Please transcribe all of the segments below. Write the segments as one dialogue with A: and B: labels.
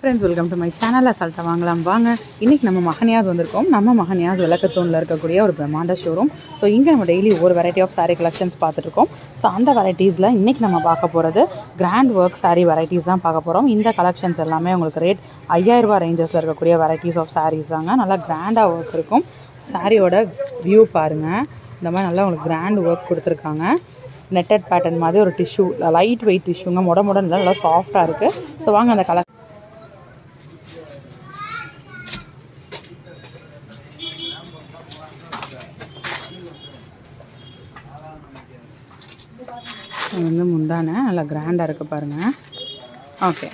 A: Friends welcome to my channel அசால்ட்டை வாங்கலாம். வாங்க. இன்றைக்கி நம்ம மகனியாஸ் வந்திருக்கோம். நம்ம மகனியாஸ் விளக்கத்தூணில் இருக்கக்கூடிய ஒரு பிரம்மாண்ட ஷோரூம் ஸோ இங்கே நம்ம டெய்லி ஒரு வெரைட்டி ஆஃப் சாரீ கலெக்ஷன்ஸ் பார்த்துட்ருக்கோம் ஸோ அந்த வெரைட்டிஸில் இன்றைக்கி நம்ம பார்க்க போகிறது கிராண்ட் ஒர்க் சாரீ வெரைட்டிஸ் தான் பார்க்க போகிறோம் இந்த கலெக்ஷன்ஸ் எல்லாமே உங்களுக்கு ரேட் ஐயாயிரரூபா ரேஞ்சஸில் இருக்கக்கூடிய வெரைட்டிஸ் ஆஃப் சாரீஸ் தாங்க. நல்லா கிராண்டாக ஒர்க் இருக்கும். சாரியோட வியூ பாருங்கள் இந்த மாதிரி நல்லா உங்களுக்கு கிராண்ட் ஒர்க் கொடுத்துருக்காங்க. நெட்டட் பேட்டர்ன் மாதிரி ஒரு டிஷ்யூ லைட் வெயிட் டிஷ்யூங்க முட முட நல்லா சாஃப்டாக இருக்குது ஸோ வாங்க அந்த கலெக்ஷன் இது வந்து முந்தானை நல்லா கிராண்டாக இருக்குது பாருங்கள் ஓகே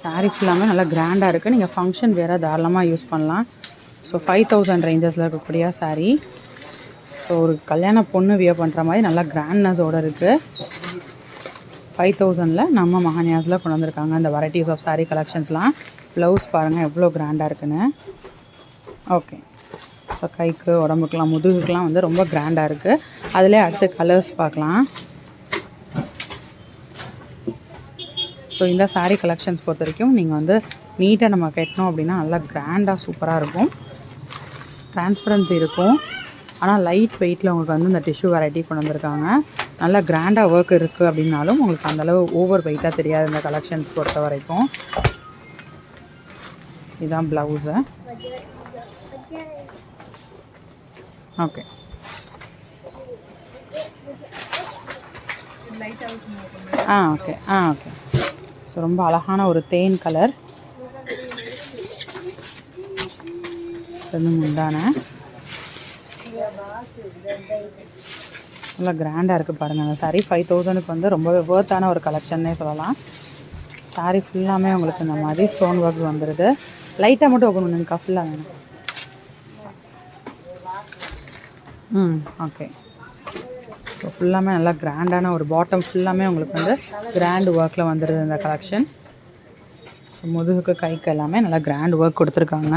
A: சாரீ ஃபுல்லாமே நல்லா கிராண்டாக இருக்குது நீங்கள் ஃபங்க்ஷன் வேறு தாராளமாக யூஸ் பண்ணலாம். ஸோ ஃபைவ் தௌசண்ட் ரேஞ்சஸில் இருக்கக்கூடிய சாரீ ஸோ ஒரு கல்யாண பொண்ணு வியர் பண்ணுற மாதிரி நல்லா கிராண்ட்னஸோடு இருக்குது ஃபைவ் தௌசண்டில் நம்ம மகானியாஸில் கொண்டு வந்திருக்காங்க. இந்த வெரைட்டிஸ் ஆஃப் சாரீ கலெக்ஷன்ஸ்லாம் ப்ளவுஸ் பாருங்கள் எவ்வளோ கிராண்டாக இருக்குன்னு. ஓகே ஸோ கைக்கு உடம்புக்கெலாம் முதுகுக்கெலாம் வந்து ரொம்ப கிராண்டாக இருக்குது அதிலே அடுத்து கலர்ஸ் பார்க்கலாம். ஸோ இந்த saree கலெக்ஷன்ஸ் பொறுத்த வரைக்கும் நீங்கள் வந்து நீட்டாக நம்ம கட்டணும் அப்படின்னா நல்லா கிராண்டாக சூப்பராக இருக்கும். டிரான்ஸ்பரன்சி இருக்கும். ஆனால் லைட் வெயிட்டில் உங்களுக்கு வந்து இந்த டிஷ்யூ வெரைட்டி கொண்டு வந்திருக்காங்க. நல்லா கிராண்டாக ஒர்க் இருக்குது அப்படின்னாலும் உங்களுக்கு அந்தளவு ஓவர் வெயிட்டாக தெரியாது இந்த கலெக்ஷன்ஸ் பொறுத்த வரைக்கும். இதுதான் ப்ளவுஸு ஓகே ஆ ஓகே ஆ ஓகே ஸோ ரொம்ப அழகான ஒரு தேன் கலர். வந்து உண்டான நல்லா கிராண்டாக இருக்குது பாருங்கள் அந்த சாரீ ஃபைவ் தௌசண்ட்க்கு வந்து ரொம்பவே வேர்த்தான ஒரு கலெக்ஷன்னே சொல்லலாம். சாரீ ஃபுல்லாமே உங்களுக்கு இந்த மாதிரி ஸ்டோன் ஒர்க் வந்துடுது லைட்டாக மட்டும் ஓப்பன் பண்ணுங்கக்கா ஃபுல்லாக வேணும். ம் ஓகே ஸோ ஃபுல்லாமே நல்லா கிராண்டான ஒரு பாட்டம் ஃபுல்லாமே உங்களுக்கு வந்து கிராண்ட் ஒர்க்கில் வந்துடுது இந்த கலெக்ஷன் ஸோ முதுகுக்கு கைக்கு எல்லாமே நல்லா கிராண்ட் ஒர்க் கொடுத்துருக்காங்க.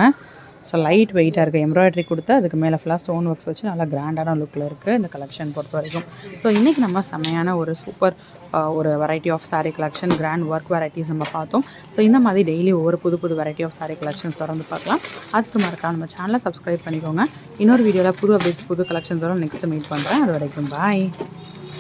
A: ஸோ லைட் வெயிட்டாக இருக்குது எம்ப்ராய்டரி கொடுத்து அதுக்கு மேலே ஃபுல்லாக ஸ்டோன் ஒர்க்ஸ் வச்சு நல்லா கிராண்டான லுக்கில் இருக்குது இந்த கலெக்ஷன் பொறுத்த வரைக்கும். ஸோ இன்றைக்கி நம்ம செம்மையான ஒரு சூப்பர் ஒரு variety of sari collection grand work varieties நம்ம பார்த்தோம். ஸோ இந்த மாதிரி டெய்லி ஒவ்வொரு புது புது வெரைட்டி ஆஃப் சாரீ கலெக்ஷன்ஸ் தொடர்ந்து பார்க்கலாம். அதுக்கு மறக்காம நம்ம சேனலை சப்ஸ்கிரைப் பண்ணிக்கோங்க. இன்னொரு வீடியோவில் புது அப்டேட்ஸ் புது கலெக்ஷன்ஸோட நெக்ஸ்ட் மீட் பண்ணுறேன் அது வரைக்கும் பாய்